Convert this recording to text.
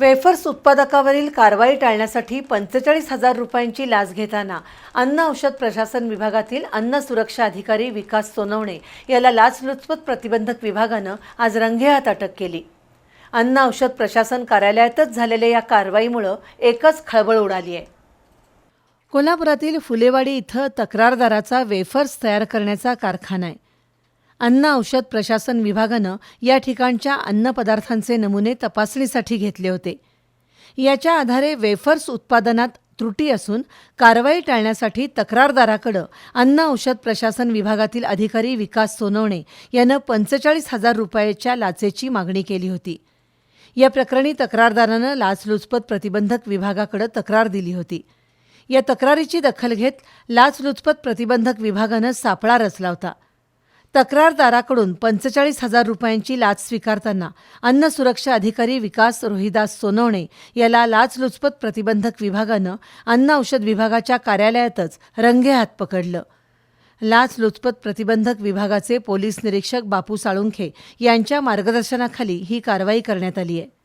Wafers उत्पादकावरील कारवाई टाळण्यासाठी पंचेचाळीस हजार रुपयांची लाच घेताना अन्न औषध प्रशासन विभागातील अन्न सुरक्षा अधिकारी विकास सोनवणे याला लाचलुचपत प्रतिबंधक विभागानं आज रंगेहात अटक केली. अन्न औषध प्रशासन कार्यालयातच झालेल्या या कारवाईमुळं एकच खळबळ उडाली आहे. कोल्हापुरातील फुलेवाडी इथं तक्रारदाराचा वेफर्स तयार करण्याचा कारखाना आहे. अन्न औषध प्रशासन विभागानं या ठिकाणच्या अन्नपदार्थांचे नमुने तपासणीसाठी घेतले होते. याच्या आधारे वेफर्स उत्पादनात त्रुटी असून कारवाई टाळण्यासाठी तक्रारदाराकडं अन्न औषध प्रशासन विभागातील अधिकारी विकास सोनवणे यानं पंचेचाळीस हजार रुपयाच्या लाचेची मागणी केली होती. या प्रकरणी तक्रारदारानं लाचलुचपत प्रतिबंधक विभागाकडे तक्रार दिली होती. या तक्रारीची दखल घेत लाचलुचपत प्रतिबंधक विभागानं सापळा रचला होता. तक्रारदाराकडून पंचेचाळीस हजार रुपयांची लाच स्वीकारताना अन्न सुरक्षा अधिकारी विकास रोहिदास सोनवणे याला लाचलुचपत प्रतिबंधक विभागानं अन्न औषध विभागाच्या कार्यालयातच रंगेहात पकडलं. लाचलुचपत प्रतिबंधक विभागाचे पोलीस निरीक्षक बापू साळुंखे यांच्या मार्गदर्शनाखाली ही कारवाई करण्यात आली आहे